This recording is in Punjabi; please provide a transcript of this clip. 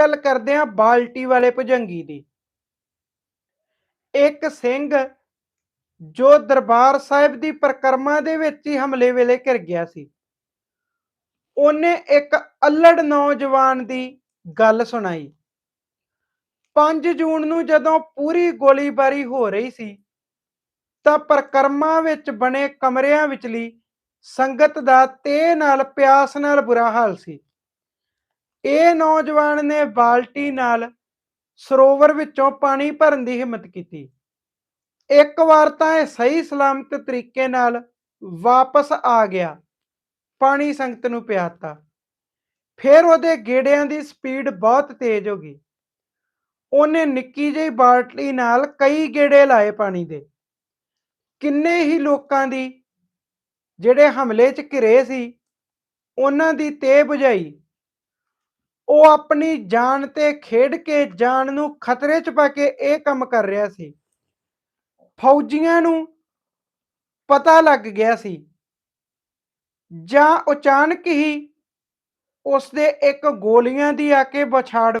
ਗੱਲ ਕਰਦੇ ਹਾਂ ਬਾਲਟੀ ਵਾਲੇ ਭੁਜੰਗੀ ਦੀ। ਇੱਕ ਸਿੰਘ ਜੋ ਦਰਬਾਰ ਸਾਹਿਬ ਦੀ ਪਰਿਕਰਮਾ ਦੇ ਵਿੱਚ ਹੀ ਹਮਲੇ ਵੇਲੇ ਘਿਰ ਗਿਆ ਸੀ। ਉਹਨੇ ਇੱਕ ਅਲੜ ਨੌਜਵਾਨ ਦੀ ਗੱਲ ਸੁਣਾਈ। 5 ਜੂਨ ਨੂੰ ਜਦੋਂ ਪੂਰੀ ਗੋਲੀਬਾਰੀ ਹੋ ਰਹੀ ਸੀ, ਤਾਂ ਪਰਿਕਰਮਾ ਵਿੱਚ ਬਣੇ ਕਮਰਿਆਂ ਵਿਚਲੀ ਸੰਗਤ ਦਾ ਤੇ ਨਾਲ ਪਿਆਸ ਨਾਲ ਬੁਰਾ ਹਾਲ ਸੀ। ਇਹ ਨੌਜਵਾਨ ਨੇ ਬਾਲਟੀ ਨਾਲ ਸਰੋਵਰ ਵਿੱਚੋਂ ਪਾਣੀ ਭਰਨ ਦੀ ਹਿੰਮਤ ਕੀਤੀ। ਇੱਕ ਵਾਰ ਤਾਂ ਇਹ ਸਹੀ ਸਲਾਮਤ ਤਰੀਕੇ ਨਾਲ ਵਾਪਸ ਆ ਗਿਆ। ਪਾਣੀ ਸੰਗਤ ਨੂੰ ਪਿਆਤਾ। ਫਿਰ ਉਹਦੇ ਗੇੜਿਆਂ ਦੀ ਸਪੀਡ ਬਹੁਤ ਤੇਜ਼ ਹੋ ਗਈ। ਉਹਨੇ ਨਿੱਕੀ ਜਿਹੀ ਬਾਲਟੀ ਨਾਲ ਕਈ ਗੇੜੇ ਲਾਏ ਪਾਣੀ ਦੇ। ਕਿੰਨੇ ਹੀ ਲੋਕਾਂ ਦੀ, ਜਿਹੜੇ ਹਮਲੇ 'ਚ ਘਿਰੇ ਸੀ, ਉਹਨਾਂ ਦੀ ਤੇ ਬੁਝਾਈ ਉਹ ਆਪਣੀ ਜਾਨ ਤੇ ਖੇਡ ਕੇ ਜਾਨ ਨੂੰ ਖਤਰੇ 'ਚ ਪਾ ਕੇ ਇਹ ਕੰਮ ਕਰ ਰਿਹਾ ਸੀ। ਫੌਜੀਆਂ ਨੂੰ ਪਤਾ ਲੱਗ ਗਿਆ ਸੀ। ਜਾਂ ਅਚਾਨਕ ਹੀ ਉਸ ਦੇ ਇੱਕ ਗੋਲੀਆਂ ਦੀ ਆ ਕੇ ਬਛਾੜ